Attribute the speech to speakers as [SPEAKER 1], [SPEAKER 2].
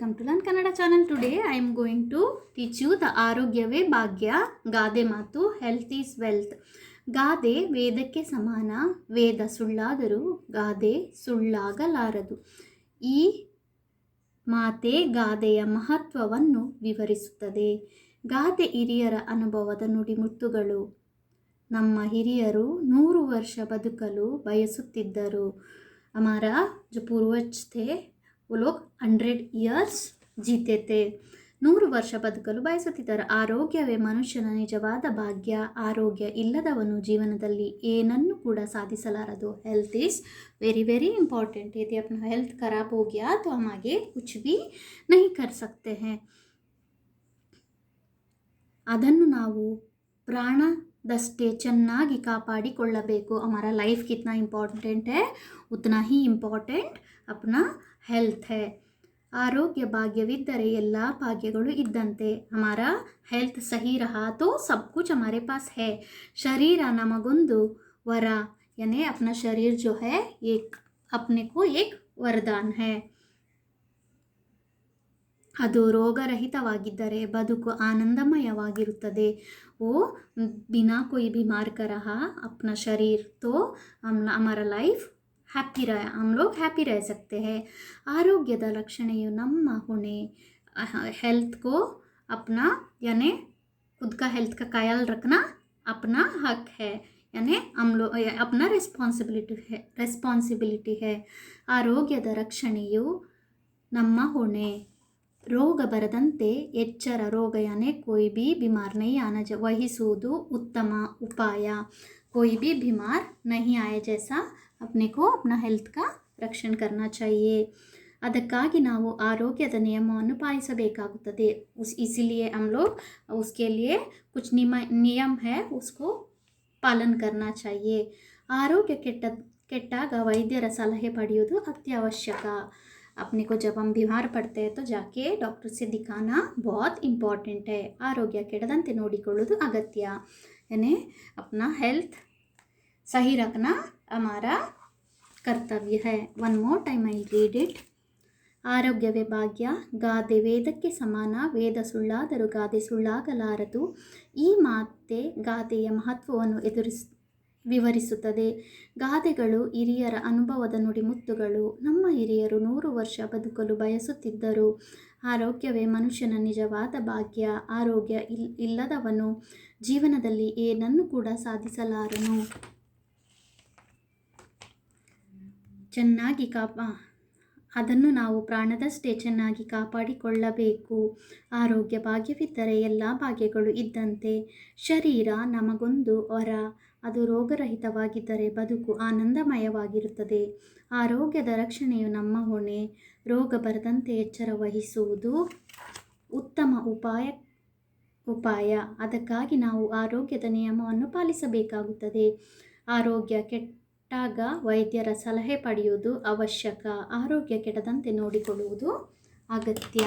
[SPEAKER 1] Come to Learn Kannada channel today I am going to teach you the ಆರೋಗ್ಯವೇ ಭಾಗ್ಯ ಗಾದೆ ಮಾತು health is wealth ಗಾದೆ ವೇದಕ್ಕೆ ಸಮಾನ ವೇದ ಸುಳ್ಳಾದರೂ ಗಾದೆ ಸುಳ್ಳಾಗಲಾರದು ಈ ಮಾತೆ ಗಾದೆಯ ಮಹತ್ವವನ್ನು ವಿವರಿಸುತ್ತದೆ. ಗಾದೆ ಹಿರಿಯರ ಅನುಭವದ ನುಡಿಮುತ್ತುಗಳು. ನಮ್ಮ ಹಿರಿಯರು ನೂರು ವರ್ಷ ಬದುಕಲು ಬಯಸುತ್ತಿದ್ದರು. ಅಮರ ಜು वो लोग ಹಂಡ್ರೆಡ್ ಇಯರ್ಸ್ ಜೀತೆತೆ. ನೂರು ವರ್ಷ ಬದುಕಲು ಬಯಸುತ್ತಿದ್ದಾರೆ ಆರೋಗ್ಯವೇ ಮನುಷ್ಯನ ನಿಜವಾದ ಭಾಗ್ಯ. ಆರೋಗ್ಯ ಇಲ್ಲದವನು ಜೀವನದಲ್ಲಿ ಏನನ್ನು ಕೂಡ ಸಾಧಿಸಲಾರದು. Health is very very important यदि अपना हेल्थ खराब हो गया तो हम आगे कुछ भी नहीं कर सकते हैं ಅದನ್ನು ನಾವು ಪ್ರಾಣ ದಷ್ಟೇ ಚೆನ್ನಾಗಿ ಕಾಪಾಡಿಕೊಳ್ಳಬೇಕು ಅಮರ ಲೈಫ್ ಕಿತ್ನಾ ಇಂಪಾರ್ಟೆಂಟ್ ಹೇ ಉತ್ನಾ ಹಿ ಇಂಪಾರ್ಟೆಂಟ್ ಅಪ್ನಾ ಹೆಲ್ತ್ ಹೇ ಆರೋಗ್ಯ ಭಾಗ್ಯವಿದ್ದರೆ ಎಲ್ಲ ಭಾಗ್ಯಗಳು ಇದ್ದಂತೆ ಅಮರ ಹೆಲ್ತ್ ಸಹಿ ರಹ ತೋ ಸಬ್ ಕುಚ್ ಹಮಾರೆ ಪಾಸ್ ಹೇ ಶರೀರ ನಮಗೊಂದು ವರ यानी अपना शरीर जो है एक अपने को एक वरदान है ಅದು ರೋಗರಹಿತವಾಗಿದ್ದರೆ ಬದುಕು ಆನಂದಮಯವಾಗಿರುತ್ತದೆ ಓ ಬಿನಾ ಕೊಯ್ ಬಿಮಾರ್ का रहा अपना शरीर तो हम हमारा लाइफ ಹ್ಯಾಪಿ ರಹ हम लोग ಹ್ಯಾಪಿ रह सकते हैं ಆರೋಗ್ಯದ ರಕ್ಷಣೆಯು ನಮ್ಮ ಹೊಣೆ हेल्थ को अपना यानी खुद का हेल्थ का ख्याल रखना अपना हक है यानी हम लोग अपना रिस्पॉन्सिबिलिटी है ರೆಸ್ಪಾನ್ಸಿಬಿಲಿಟಿ है ಆರೋಗ್ಯದ ರಕ್ಷಣೆಯು ನಮ್ಮ ಹೊಣೆ ರೋಗ ಬರದಂತೆ ಎಚ್ಚರ ರೋಗಯಾನೆ ಕೋಯಿ ಬಿ ಬಿಮಾರ್ ನಹಿ ಆನ ವಹಿಸುವುದು ಉತ್ತಮ ಉಪಾಯ. ಕೋಯಿ ಬಿ ಬಿಮಾರ್ ನಹಿ ಆಯ ಜೈಸಾ. ಅಪ್ನೆಕೋ ಅಪ್ನ ಹೆಲ್ತ್ ಕಾ ರಕ್ಷಣೆ ಕರ್ನಾ ಚಾಹಿಯೇ ಅದಕ್ಕಾಗಿ ನಾವು ಆರೋಗ್ಯದ ನಿಯಮವನ್ನು ಪಾಲಿಸಬೇಕಾಗುತ್ತದೆ. ಉಸ್ ಇಸಿಲಿಯೇ ಹಮ್ಲೋಗ್ ಉಸ್ಕೆ ಕುಚ್ ನಿಮ, ನಿಯಮ ಹೇ ಉಸ್ಕೋ ಪಾಲನ್ ಕರ್ನಾ ಚಾಹಿಯೇ ಆರೋಗ್ಯ ಕೆಟ್ಟ ಕೆಟ್ಟಾಗ ವೈದ್ಯರ ಸಲಹೆ ಪಡೆಯುವುದು ಅತ್ಯವಶ್ಯಕ. अपने को जब हम बीमार पड़ते हैं तो जाके डॉक्टर से दिखाना बहुत इम्पॉर्टेंट है ಆರೋಗ್ಯ ಕೆಡದಂತೆ ನೋಡಿಕೊಳ್ಳುವುದು ಅಗತ್ಯ यानी अपना हेल्थ सही रखना हमारा कर्तव्य है one more time I read it ಆರೋಗ್ಯವೇ ಭಾಗ್ಯ ಗಾದೆ ವೇದಕ್ಕೆ ಸಮಾನ ವೇದ ಸುಳ್ಳಾದರೂ ಗಾದೆ ಸುಳ್ಳಾಗಲಾರದು ಈ ಮಾತೆ ಗಾದೆಯ ಮಹತ್ವವನ್ನು ಎದುರಿಸ್ ವಿವರಿಸುತ್ತದೆ. ಗಾದೆಗಳು ಹಿರಿಯರ ಅನುಭವದ ನುಡಿಮುತ್ತುಗಳು. ನಮ್ಮ ಹಿರಿಯರು ನೂರು ವರ್ಷ ಬದುಕಲು ಬಯಸುತ್ತಿದ್ದರು. ಆರೋಗ್ಯವೇ ಮನುಷ್ಯನ ನಿಜವಾದ ಭಾಗ್ಯ. ಆರೋಗ್ಯ ಇಲ್, ಇಲ್ಲದವನು ಜೀವನದಲ್ಲಿ ಏನನ್ನು ಕೂಡ ಸಾಧಿಸಲಾರನು. ಚೆನ್ನಾಗಿ ಕಾಪಾ, ಅದನ್ನು ನಾವು ಪ್ರಾಣದಷ್ಟೇ ಚೆನ್ನಾಗಿ ಕಾಪಾಡಿಕೊಳ್ಳಬೇಕು. ಆರೋಗ್ಯ ಭಾಗ್ಯವಿದ್ದರೆ ಎಲ್ಲ ಭಾಗ್ಯಗಳು ಇದ್ದಂತೆ. ಶರೀರ ನಮಗೊಂದು ವರ. ಅದು ರೋಗರಹಿತವಾಗಿದ್ದರೆ ಬದುಕು ಆನಂದಮಯವಾಗಿರುತ್ತದೆ. ಆರೋಗ್ಯದ ರಕ್ಷಣೆಯು ನಮ್ಮ ಹೊಣೆ. ರೋಗ ಬರದಂತೆ ಎಚ್ಚರ ವಹಿಸುವುದು ಉತ್ತಮ ಉಪಾಯ ಉಪಾಯ. ಅದಕ್ಕಾಗಿ ನಾವು ಆರೋಗ್ಯದ ನಿಯಮವನ್ನು ಪಾಲಿಸಬೇಕಾಗುತ್ತದೆ. ಆರೋಗ್ಯ ಕೆಟ್ಟಾಗ ವೈದ್ಯರ ಸಲಹೆ ಪಡೆಯುವುದು ಅವಶ್ಯಕ. ಆರೋಗ್ಯ ಕೆಡದಂತೆ ನೋಡಿಕೊಳ್ಳುವುದು ಅಗತ್ಯ.